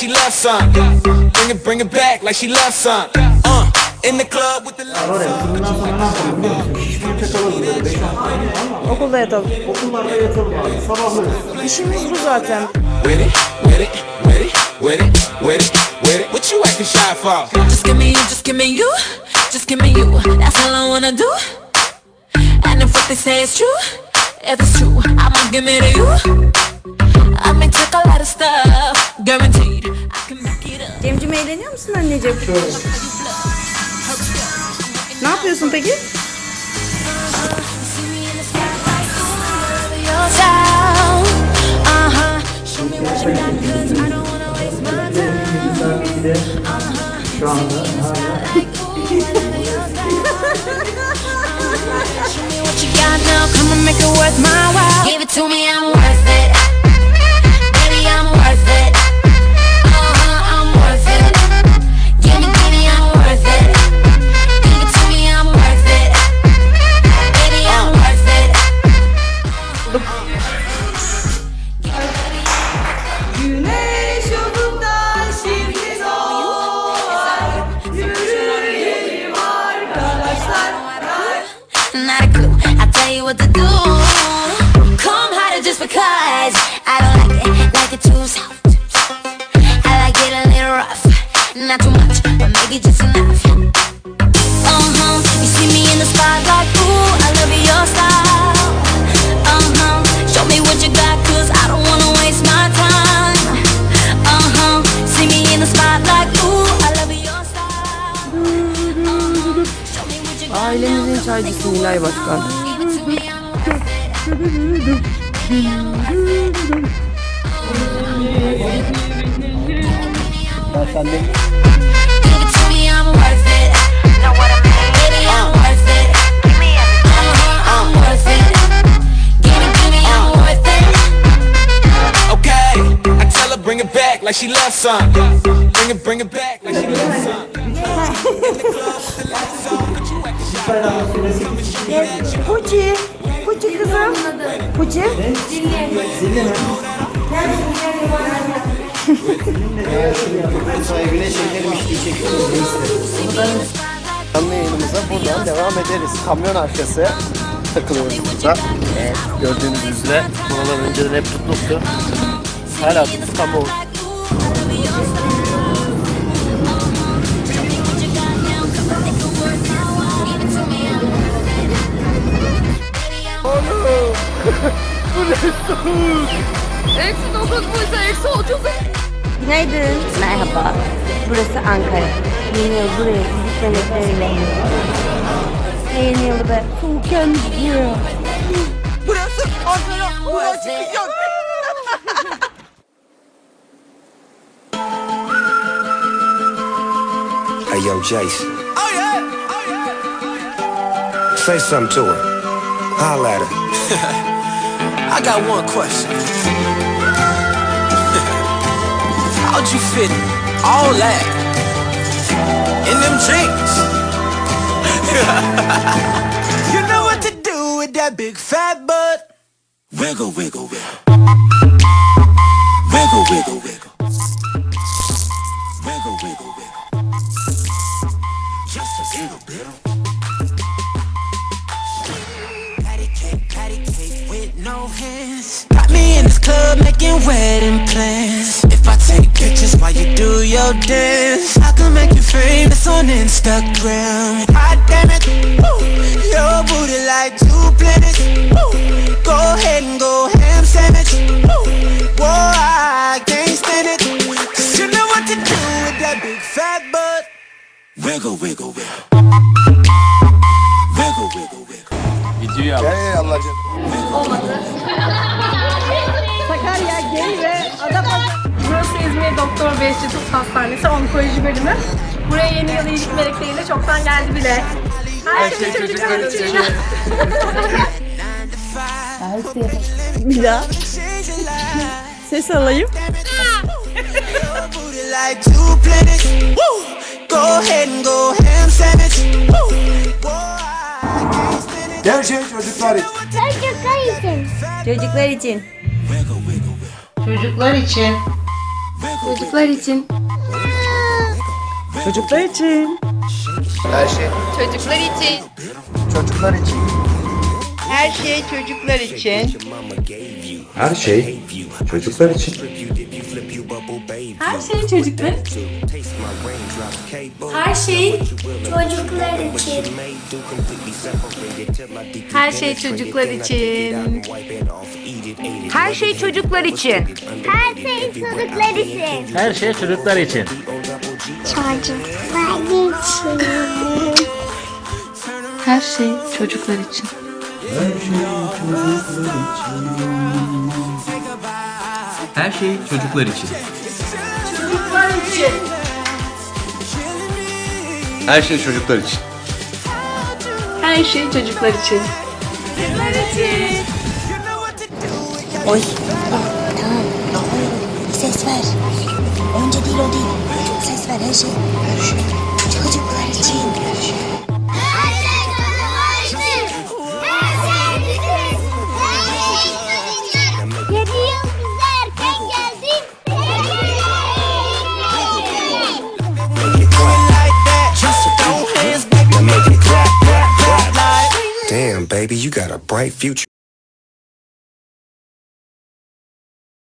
like she loves some. Bring it, bring it back like she loves some. Uh, in the club with the Var ya bundan sonra ne yapalım biliyor musun? Şişmeyi çakalalım böyle 5-6 tane ama Okulda yatalım. okullarda yatalım abi. Sabahlarız. İşimiz bu zaten. with it, with it, with it, with it, with it, with it. What you acting shy for? Just give me you, just give me you, just give me you. That's all I wanna do. And if what they say is true, if it's true, I'ma give it to you. Take a lot of stuff, guaranteed. I can back it up. Cemcim eğleniyor musun anneciğim? Ne yapıyorsun peki? Şu anda hala Show me what you got now, come and make it worth my while. Give it to me, I'm worth it. Not a clue, I'll tell you what to do. Come harder just because I don't like it, like it too soft. I like it a little rough, not too much, but maybe just enough. Uh-huh, you see me in the spotlight, ooh, I love your style. Okay, I tell her bring it back like she loves some. Bring it, bring it back like she loves some. Puçi. Puçi kızım. Puçi. zilli mi? Güneş şekerim içtiği çekiyoruz. Canlı yayınımıza buradan devam ederiz. Kamyon arkası takılıyoruz burada. Evet, gördüğünüz üzere buralar önceden hep tutluktu. Hala tutluk ama o- Günaydın. Merhaba. Burası Ankara. Yeni yıl buraya gidip yemekleriyle. Ne yeni yılı be? Soğukken gidiyor. Burası Ankara. Buraya çıkacak. Hey, yo, Jason. Oh, oh yeah, oh yeah. Say something to her. Holla at her. I got one question. How'd you fit all that in them jeans? you know what to do with that big fat butt. Wiggle, wiggle, wiggle. Wiggle, wiggle, wiggle. Wiggle, wiggle, wiggle. Just a little bit. Club making wedding plans. If I take pictures while you do your dance, I can make you famous on Instagram. Hot damn it, woo. your booty like two planets. Woo. Go ahead and go ham sandwich. Woo. Whoa, I can't stand it. Cause you know what to do with that big fat butt. Wiggle, wiggle, wiggle. Wiggle, wiggle, wiggle. Ey Allah Sakarya Geri ve Adapazarı. Burası İzmir Doktor ve Eşitlik Hastanesi Onkoloji Bölümü. Buraya yeni yıl iyilik melekleriyle çoktan geldi bile. Her, şey, çocuklar için. Bir daha. Ses alayım. Gerçek çocuklar için. Çocuklar için. Çocuklar için. Çocuklar için Çocuklar için. Çocuklar için. Her şey Çocuklar için. çocuklar için. Her şey çocuklar için. Her şey çocuklar için. Her şey çocuklar. Her şey çocuklar için. Her şey çocuklar için. Her şey çocuklar için. Her şey çocuklar için. Her şey çocuklar için. Çocuklar için. Her şey çocuklar için. Her şey çocuklar için. Çocuklar için. Her şey çocuklar için. Her şey çocuklar için. Oy. Tamam. Ses ver. Önce değil o değil. Ses ver her şey. Baby, you got a bright future.